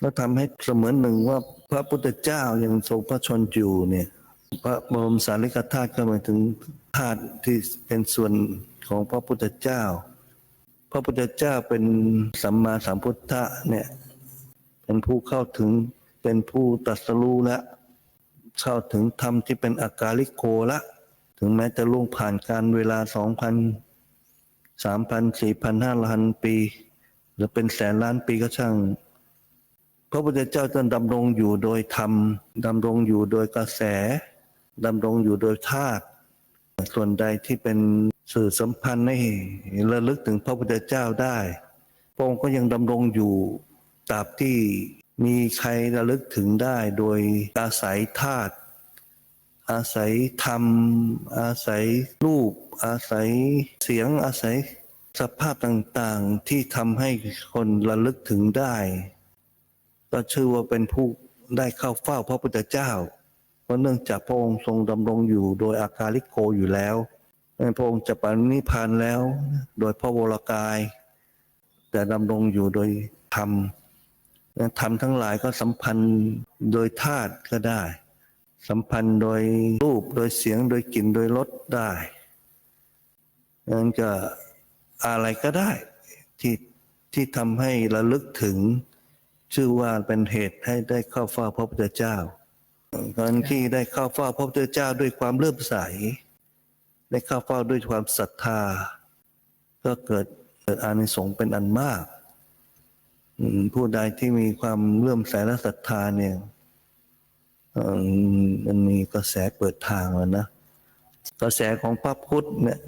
แล้วทำให้เสมือนหนึ่งว่าพระพุทธเจ้ายังทรงพระชนอยู่เนี่ย พระบรมสารีริกธาตุก็หมายถึงธาตุที่เป็นส่วนของพระพุทธเจ้า พระพุทธเจ้าเป็นสัมมาสัมพุทธะเนี่ยเป็นผู้เข้าถึงเป็นผู้ตรัสรู้ละเข้าถึงธรรมที่เป็นอากาลิโกละ ถึงแม้จะล่วงผ่านการเวลาสองพันสามพันสี่พันห้าพันปี หรือเป็นแสนล้านปีก็ช่าง พระพุทธเจ้าจะดำรงอยู่โดยธรรมดำรงอยู่โดยกระแสดำรงอยู่โดยธาตุส่วนใดที่เป็นสื่อสัมพันธ์ให้ระลึกถึงพระพุทธเจ้าได้พระองค์ก็ยังดำรงอยู่ตราบที่มีใครระลึกถึงได้โดยอาศัยธาตุอาศัยธรรม อาศัยรูป อาศัยเสียงอาศัยสภาพต่างๆที่ทำให้คนระลึกถึงได้ ก็ชื่อว่าเป็นผู้ได้เข้าเฝ้าพระพุทธเจ้า เพราะเนื่องจากพระองค์ทรงดำรงอยู่โดยอาการลิโกอยู่แล้วพระองค์จะปรินิพพานแล้ว โดยพระวรกาย แต่ดำรงอยู่โดยธรรมธรรมทั้งหลายก็สัมพันธ์โดยธาตุก็ได้ สัมพันธ์โดยรูปโดยเสียงโดยกลิ่นโดยรสได้นั้นก็อะไรก็ได้ที่ที่ทำให้ระลึกถึง ชื่อว่าเป็นเหตุให้ได้เข้าเฝ้าพระพุทธเจ้าการที่ได้เข้าเฝ้าพระพุทธเจ้าด้วยความเลื่อมใส ได้เข้าเฝ้าด้วยความศรัทธา ก็เกิดเกิดอานิสงส์เป็นอันมาก ผู้ใดที่มีความเลื่อมใสและศรัทธาเนี่ยมันมีกระแสเปิดทางแล้วนะ กระแสของพระพุทธเนี่ย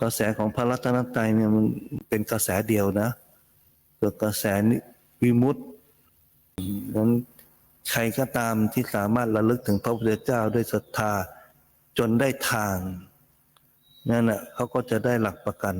กระแสของพระรัตนตรัยเนี่ยมันเป็นกระแสเดียวนะเกิดกระแสนิ วิมุตตินั้นใครก็ตามที่สามารถระลึกถึงพระพุทธเจ้าด้วยศรัทธาจนได้ทางนั่นแหละเขาก็จะได้หลักประกัน